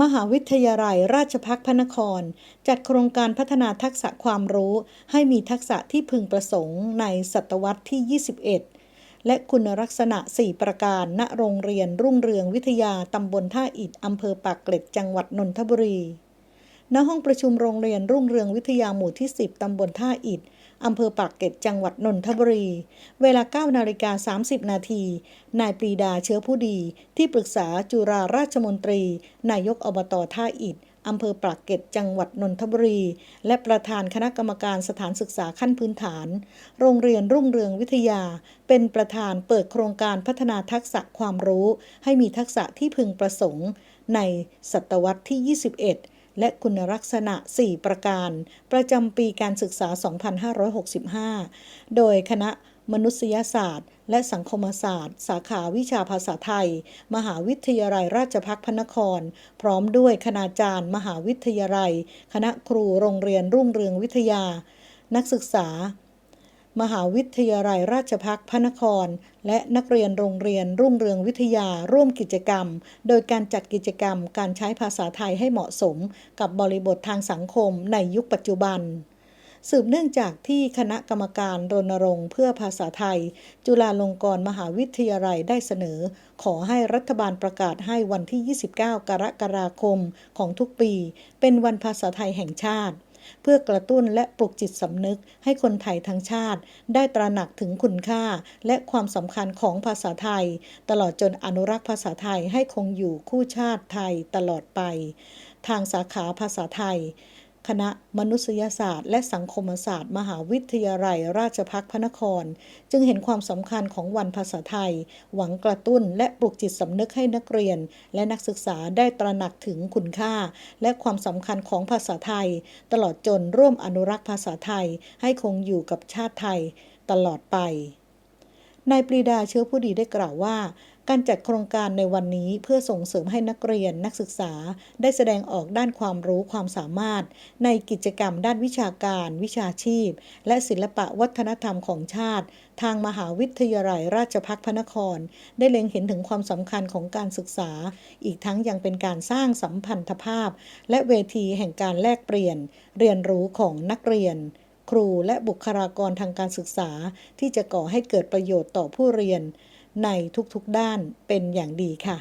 มหาวิทยาลัยราชพักพระนคร จัดโครงการพัฒนาทักษะความรู้ ให้มีทักษะที่พึงประสงค์ในศตวรรษที่ 21 และคุณลักษณะ 4 ประการ ณ โรงเรียนรุ่งเรืองวิทยา ตำบลท่าอิดอำเภอปากเกร็ด จังหวัดนนทบุรี ณห้องประชุมโรงเรียนรุ่งเรืองวิทยาหมู่ที่ 10 ตำบลท่าอิฐอำเภอปากเกร็ดจังหวัดนนทบุรี เวลา 9 นาฬิกา 30 นาที นายปรีดาเชื้อผู้ดี ที่ปรึกษาจุฬาราชมนตรี นายกอบตท่าอิฐอำเภอปากเกร็ดจังหวัดนนทบุรี และประธานคณะกรรมการสถานศึกษาขั้นพื้นฐาน โรงเรียนรุ่งเรืองวิทยา เป็นประธานเปิดโครงการพัฒนาทักษะความรู้ ให้มีทักษะที่พึงประสงค์ ในศตวรรษที่ 21 และคุณลักษณะ 4 ประการ ประจำปีการศึกษา 2565 โดยคณะมนุษยศาสตร์ และสังคมศาสตร์ สาขาวิชาภาษาไทย มหาวิทยาลัยราชพักพระนคร พร้อมด้วยคณาจารย์ มหาวิทยาลัย คณะครูโรงเรียนรุ่งเรืองวิทยา นักศึกษา มหาวิทยาลัยราชภัฏพระนคร และนักเรียนโรงเรียนรุ่งเรืองวิทยาร่วมกิจกรรม โดยการจัดกิจกรรมการใช้ภาษาไทยให้เหมาะสม กับบริบททางสังคมในยุคปัจจุบันสืบเนื่องจากที่คณะกรรมการรณรงค์เพื่อภาษาไทย จุฬาลงกรณ์มหาวิทยาลัยได้เสนอ ขอให้รัฐบาลประกาศให้วันที่ 29 กรกฎาคมของทุกปี เป็นวันภาษาไทยแห่งชาติ เพื่อกระตุ้นและปลุกจิตสำนึกให้คนไทยทั้งชาติ ได้ตระหนักถึงคุณค่า และความสำคัญของภาษาไทย ตลอดจนอนุรักษ์ภาษาไทยให้คงอยู่คู่ชาติไทยตลอดไป ทางสาขาภาษาไทย คณะมนุษยศาสตร์ และสังคมศาสตร์ มหาวิทยาลัย ราชภัฏพระนคร จึงเห็นความสำคัญของวันภาษาไทย หวังกระตุ้นและปลุกจิตสำนึกให้นักเรียน และนักศึกษาได้ตระหนักถึงคุณค่า และความสำคัญของภาษาไทย ตลอดจนร่วมอนุรักษ์ภาษาไทย ให้คงอยู่กับชาติไทย ตลอดไปนายปรีดาเชื้อผู้ดีได้กล่าวว่า การจัดโครงการในวันนี้เพื่อส่งเสริมให้นักเรียนนักศึกษาได้แสดงออกด้านความรู้ความสามารถ ในกิจกรรมด้านวิชาการ วิชาชีพ และศิลปะวัฒนธรรมของชาติ ทางมหาวิทยาลัยราชภัฏพระนคร ได้เล็งเห็นถึงความสำคัญของการศึกษา อีกทั้งยังเป็นการสร้างสัมพันธภาพ และเวทีแห่งการแลกเปลี่ยน เรียนรู้ของนักเรียนครูและบุคลากรทางการศึกษาที่จะก่อให้เกิดประโยชน์ต่อผู้เรียน ในทุกๆด้านเป็นอย่างดีค่ะ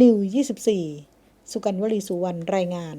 นิว24 สุกันวลีสุวรรณรายงาน